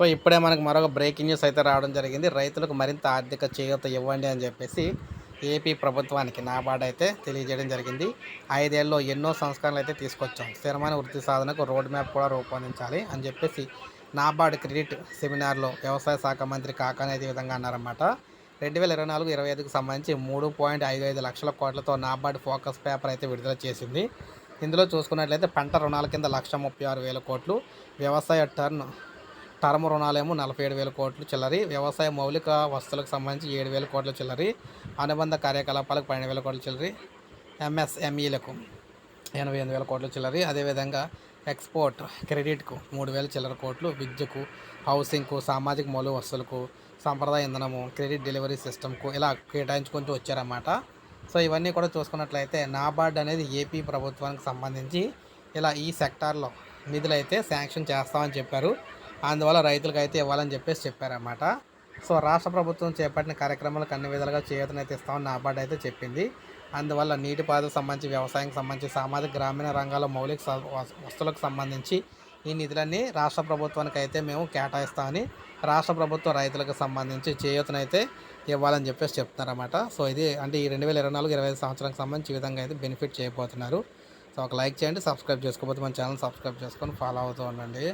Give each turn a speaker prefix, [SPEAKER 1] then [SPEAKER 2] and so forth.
[SPEAKER 1] So ఇప్పుడే మనకు మరొక బ్రేకింగ్ న్యూస్ అయితే రావడం జరిగింది. రైతులకు మరింత ఆర్థిక చేయూత ఇవ్వండి అని చెప్పేసి ఏపీ ప్రభుత్వానికి నాబార్డ్ అయితే తెలియజేయడం జరిగింది. ఐదేళ్ళలో ఎన్నో సంస్కరణలు అయితే తీసుకొచ్చాం. స్థిరమైన వృత్తి సాధనకు రోడ్ మ్యాప్ కూడా రూపొందించాలి అని చెప్పేసి నాబార్డ్ క్రెడిట్ సెమినార్లో వ్యవసాయ శాఖ మంత్రి కాకానేది ఈ విధంగా అన్నారన్నమాట. రెండు వేల ఇరవై నాలుగు ఇరవై ఐదుకు సంబంధించి మూడు పాయింట్ ఐదు ఐదు లక్షల కోట్లతో నాబార్డ్ ఫోకస్ పేపర్ అయితే విడుదల చేసింది. ఇందులో చూసుకున్నట్లయితే పంట రుణాల కింద లక్ష ముప్పై ఆరు వేల కోట్లు వ్యవసాయ టర్న్ టర్మ్ రుణాలేమో నలభై ఏడు వేల కోట్లు చిల్లరి వ్యవసాయ మౌలిక వస్తువులకు సంబంధించి ఏడు వేల కోట్ల చిల్లరి అనుబంధ కార్యకలాపాలకు పన్నెండు వేల కోట్ల చిల్లరి ఎంఎస్ఎంఈలకు ఎనభై ఎనిమిది వేల కోట్ల చిల్లరి. అదేవిధంగా ఎక్స్పోర్ట్ క్రెడిట్కు మూడు వేల చిల్లర కోట్లు విద్యకు హౌసింగ్కు సామాజిక మౌలిక వస్తువులకు సాంప్రదాయ ఇంధనము క్రెడిట్ డెలివరీ సిస్టమ్కు ఇలా కేటాయించుకుంటూ వచ్చారన్నమాట. సో ఇవన్నీ కూడా చూసుకున్నట్లయితే నాబార్డ్ అనేది ఏపీ ప్రభుత్వానికి సంబంధించి ఇలా ఈ సెక్టార్లో నిధులైతే శాంక్షన్ చేస్తామని చెప్పారు. అందువల్ల రైతులకు అయితే ఇవ్వాలని చెప్పేసి చెప్పారన్నమాట. సో రాష్ట్ర ప్రభుత్వం చేపట్టిన కార్యక్రమాలకు అన్ని విధాలుగా చేయూతనైతే ఇస్తామని నాబార్డ్ అయితే చెప్పింది. అందువల్ల నీటిపారుదలకు సంబంధించి వ్యవసాయానికి సంబంధించి సామాజిక గ్రామీణ రంగాల మౌలిక వస్తువులకు సంబంధించి ఈ నిధులన్నీ రాష్ట్ర ప్రభుత్వానికి అయితే మేము కేటాయిస్తామని రాష్ట్ర ప్రభుత్వం రైతులకు సంబంధించి చేయూతనైతే ఇవ్వాలని చెప్పేసి చెప్తున్నారన్నమాట. సో ఇది అంటే ఈ రెండు వేల ఇరవై నాలుగు ఇరవై ఐదు సంవత్సరానికి సంబంధించి ఈ విధంగా అయితే బెనిఫిట్ చేయబోతున్నారు. సో ఒక లైక్ చేయండి సబ్స్క్రైబ్ చేసుకోకపోతే మన ఛానల్ సబ్స్క్రైబ్ చేసుకొని ఫాలో అవుతూ ఉండండి.